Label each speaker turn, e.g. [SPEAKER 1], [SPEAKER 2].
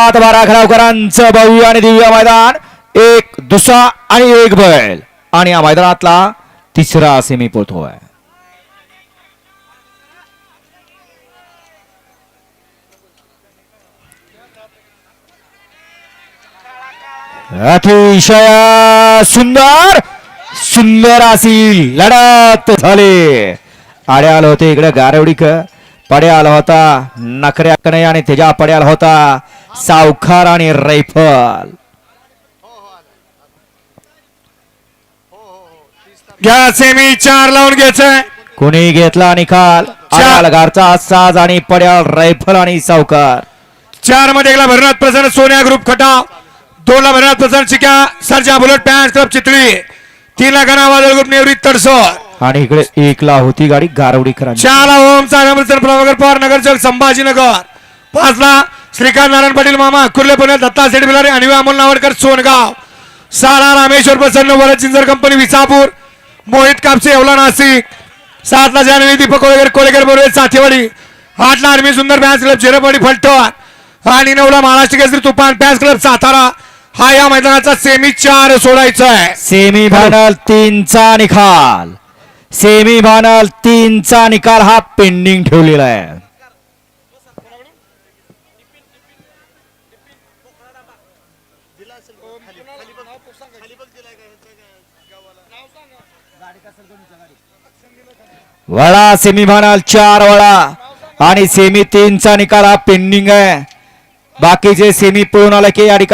[SPEAKER 1] सात बारा खरावकरांचं भव्य आणि दिव्य मैदान. एक दुसरा आणि एक बैल. आणि या मैदानातला तिसरा सेमी पोहतोय अतिशय सुंदर सुंदर अशी लढत झाली. आड्या आलं होते इकडे गारवडीक. पड्या आला होता नखऱ्याकडे आणि त्याच्या पड्याला होता. सावकार आणि रैफल
[SPEAKER 2] घ्या सेमी चार लावून घ्यायचंय.
[SPEAKER 1] कोणी घेतला निकाल? घरचा साज आणि पड्याल रैफल आणि सावकार.
[SPEAKER 2] चारमध्ये एकला भरनाथ प्रसन्न सोन्या ग्रुप खटाव. दोन ला भरनाथ प्रसन्न चिक्या सरजा बुलेट पॅन्ट क्लब चितळी. तीन ला गणावादळ ग्रुप निवृत्त तडसोर.
[SPEAKER 1] आणि इकडे एकला होती गाडी गारवडीकरांची.
[SPEAKER 2] चार ला ओम चांगलं प्रभाकर पवार नगर चौक संभाजीनगर. पाच ला श्रीकांत नारायण पाटील मामा कुर्ले पुणे दत्ता सेठ बिलारी अनिवे अमोल नावडकर सोनगाव. सारा रामेश्वर प्रसन्न वर चिंजर कंपनी विसापूर. मोहित कापसे येवला नाशिक. सातला जानेवारी दीपक कोळेकर कोळेकर बरोबर साथेवाडी. आठला आर्मी सुंदर फॅन्स क्लब झिरपवाडी फलटण. आणि नऊला महाराष्ट्र केसरी तुफान फॅन्स क्लब सातारा. हा या मैदानाचा सेमी चार सोडायचा आहे.
[SPEAKER 1] सेमी फायनल तीनचा निकाल. सेमी फायनल तीनचा निकाल हा पेंडिंग ठेवलेला आहे. वळा सेमी फायनल चार वळा. आणि सेमी तीनचा निकाल हा पेंडिंग आहे. बाकीचे सेमी पळून आला की या ठिकाणी